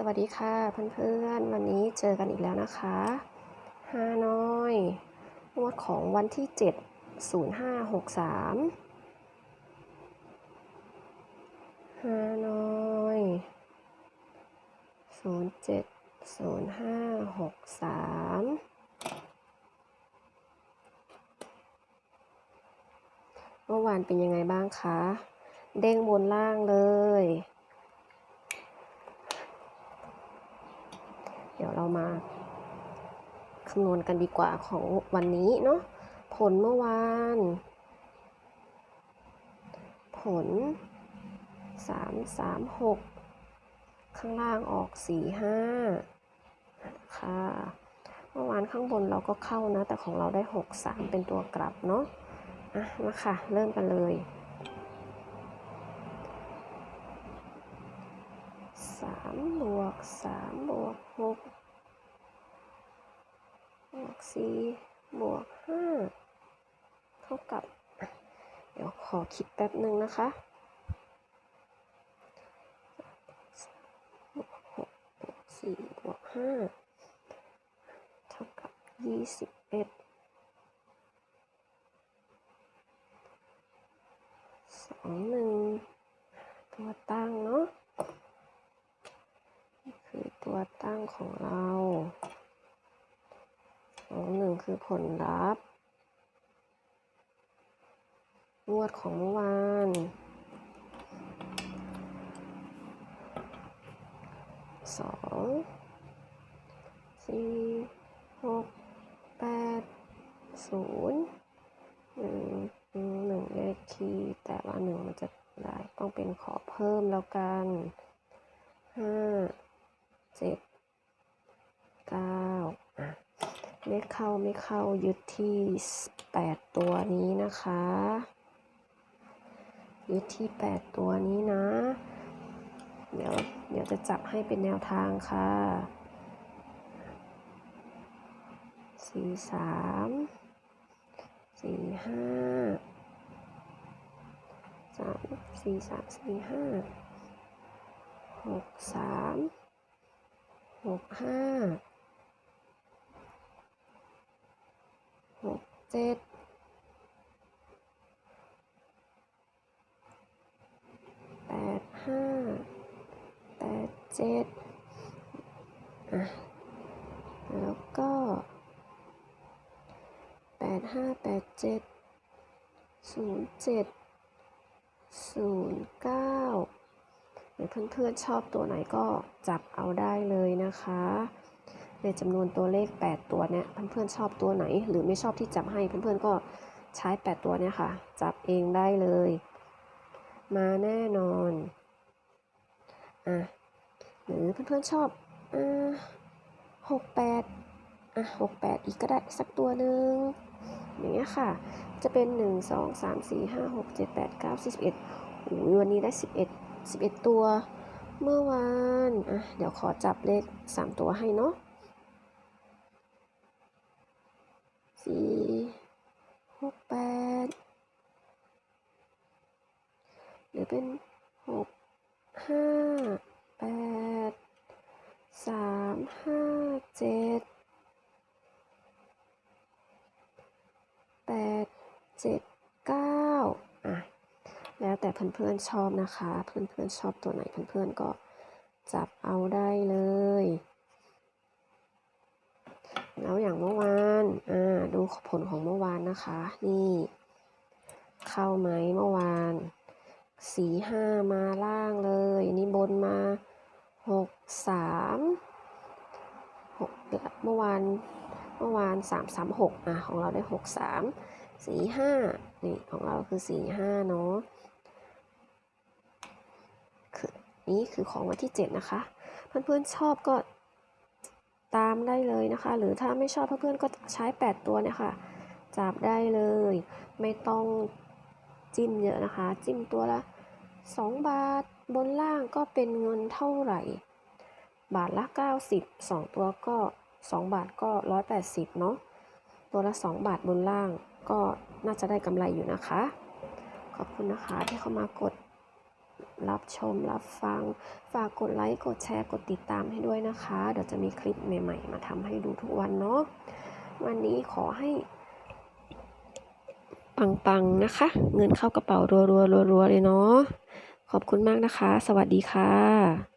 สวัสดีค่ะเพื่อนๆ วันนี้เจอกันอีกแล้วนะคะฮานอยงวดของวันที่ 7 0563ฮานอย070563เมื่อวานเป็นยังไงบ้างคะ เด้งบนล่างเลย เดี๋ยวเรามาคำนวณกันดีกว่าของวันนี้เนาะผลเมื่อวาน ผล 3 3 6 ข้างล่างออก 4 5ค่ะเมื่อวานข้างบนเราก็เข้านะ แต่ของเราได้ 6 3 เป็นตัวกลับเนาะอะมาค่ะ เริ่มกันเลย สามบวกสามบวกหกบวกสี่บวกห้าเท่ากับ เดี๋ยวขอคิดแป๊บหนึ่งนะคะบวกหกบวกสี่บวกห้าเท่ากับยี่สิบเอ็ดสองหนึ่งตัวตั้งเนาะ คือ ตัวตั้งของเราสองหนึ่งคือผลลัพธ์งวดของเมื่อวานสองสี่หกแปดศูนย์หนึ่งหนึ่งเลขคีย์แต่ว่าหนึ่งมันจะได้ต้องเป็นขอเพิ่มแล้วกันห้า เจ็ดเก้าอะไม่เข้าไม่เข้ายึดที่แปดตัวนี้นะคะ ยึดที่แปดตัวนี้นะ เดี๋ยวเดี๋ยวจะจับให้เป็นแนวทางค่ะสี่สามสี่ห้าสามสี่สามสี่ห้าหกสามห กห้าหกเจ็ดแปดห้าแปดเจ็ดอะแล้วก็แปดห้าแปดเจ็ดศูนย์เจ็ดศูนย์เก้า หรือเพื่อนๆชอบตัวไหนก็จับเอาได้เลยนะคะ ในจำนวนตัวเลข 8 ตัวเนี่ยเพื่อนๆชอบตัวไหน หรือไม่ชอบที่จับให้เพื่อนๆก็ใช้ 8 ตัวเนี่ยค่ะ จับเองได้เลย มาแน่นอนอะหรือเพื่อนๆชอบอ่าหกแปดอะหกแปดอีกก็ได้สักตัวหนึ่งอย่างเงี้ยค่ะ จะเป็น1 2 3 4 5 6 7 8 9 10 11โอ้ยวันนี้ได้11 11 ตัว เมื่อวานอะเดี๋ยวขอจับเลข 3 ตัวให้เนาะสี่หกแปดหรือเป็นหกห้าแปดสามห้าเจ็ดแปดเจ็ดเก้าอะ แต่เพื่อนๆชอบนะคะ เพื่อนๆชอบตัวไหนเพื่อนๆก็จับเอาได้เลย แล้วอย่างเมื่อวานอ่าดูผลของเมื่อวานนะคะ นี่ เข้าไหมเมื่อวานสี่ห้ามาล่างเลย นี่บนมาหกสามหกเมื่อวานเมื่อวานสามสามหกอะของเราได้หกสามสี่ห้านี่ของเราคือสี่ห้าเนาะ คือ นี่คือของวันที่ 7 นะคะ เพื่อนๆชอบก็ตามได้เลยนะคะ หรือถ้าไม่ชอบเพื่อนๆก็ใช้ 8 ตัวเนี่ยค่ะ จับได้เลย ไม่ต้องจิ้มเยอะนะคะ จิ้มตัวละ 2 บาทบนล่างก็เป็นเงินเท่าไหร่ บาทละ 90 2 ตัวก็ 2 บาทก็ 180 เนาะตัวละ 2 บาทบนล่างก็น่าจะได้กำไรอยู่นะคะ ขอบคุณนะคะที่เข้ามากด รับชมรับฟัง ฝากกดไลค์กดแชร์กดติดตามให้ด้วยนะคะ เดี๋ยวจะมีคลิปใหม่ๆ มาทำให้ดูทุกวันเนาะวันนี้ขอให้ ปังๆนะคะ เงินเข้ากระเป๋ารัวๆรัวๆเลยเนาะขอบคุณมากนะคะ สวัสดีค่ะ